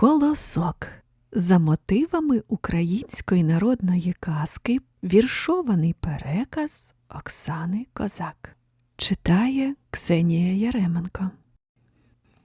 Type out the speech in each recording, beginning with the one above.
Колосок за мотивами української народної казки віршований переказ Оксани Козак. Читає Ксенія Яременко.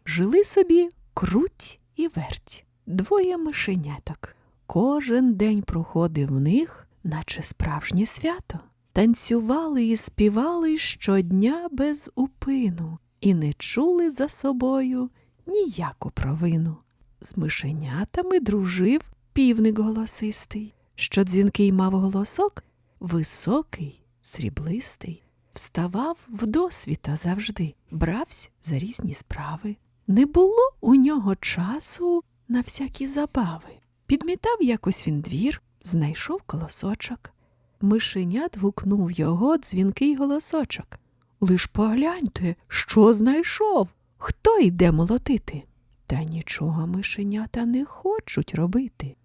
Жили собі круть і верть, двоє мишеняток. Кожен день проходив в них, наче справжнє свято. Танцювали і співали щодня без упину і не чули за собою ніяку провину. З мишенятами дружив півник голосистий, що дзвінкий мав голосок високий, сріблистий, вставав вдосвіта завжди, бравсь за різні справи. Не було у нього часу на всякі забави. Підмітав якось він двір, знайшов колосочок. Мишенят гукнув його дзвінкий голосочок. Лиш погляньте, що знайшов, хто йде молотити. Та нічого мишенята не хочуть робити.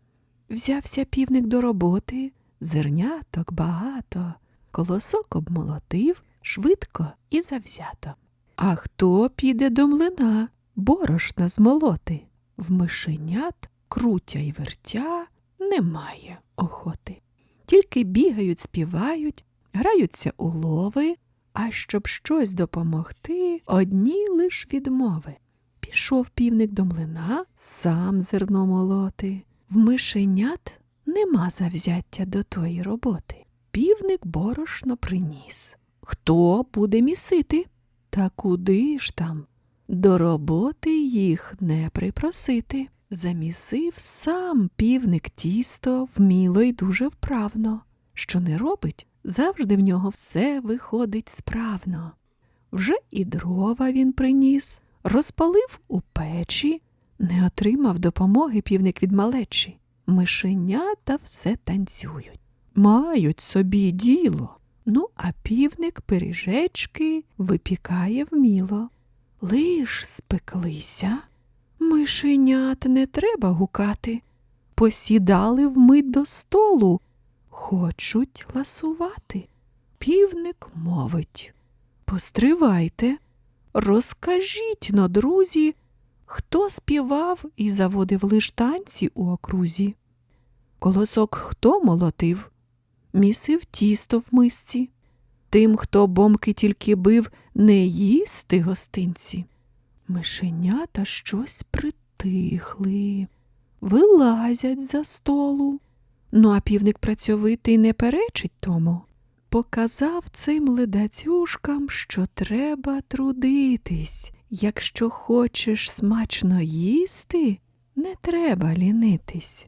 Взявся півник до роботи, зерняток багато, колосок обмолотив швидко і завзято. А хто піде до млина, борошна змолоти? В мишенят крутя й вертя немає охоти. Тільки бігають, співають, граються у лови, а щоб щось допомогти, одні лиш відмови. Пішов півник до млина, сам зерно молоти. В мишенят нема завзяття до тої роботи. Півник борошно приніс. Хто буде місити? Та куди ж там? До роботи їх не припросити. Замісив сам півник тісто вміло й дуже вправно. Що не робить, завжди в нього все виходить справно. Вже і дрова він приніс, розпалив у печі, не отримав допомоги півник від малечі. Мишенята все танцюють, мають собі діло. Ну, а півник пиріжечки випікає вміло. Лиш спеклися. Мишенят не треба гукати. Посідали вмить до столу, хочуть ласувати. Півник мовить Постривайте, розкажіть но, друзі, хто співав і заводив лиш танці у окрузі. Колосок хто молотив, місив тісто в мисці. Тим, хто бомки тільки бив, не їсти гостинці. Мишенята щось притихли, вилазять за столу. Ну, а півник працьовитий не перечить тому. Показав цим ледацюшкам, що треба трудитись. Якщо хочеш смачно їсти, не треба лінитись.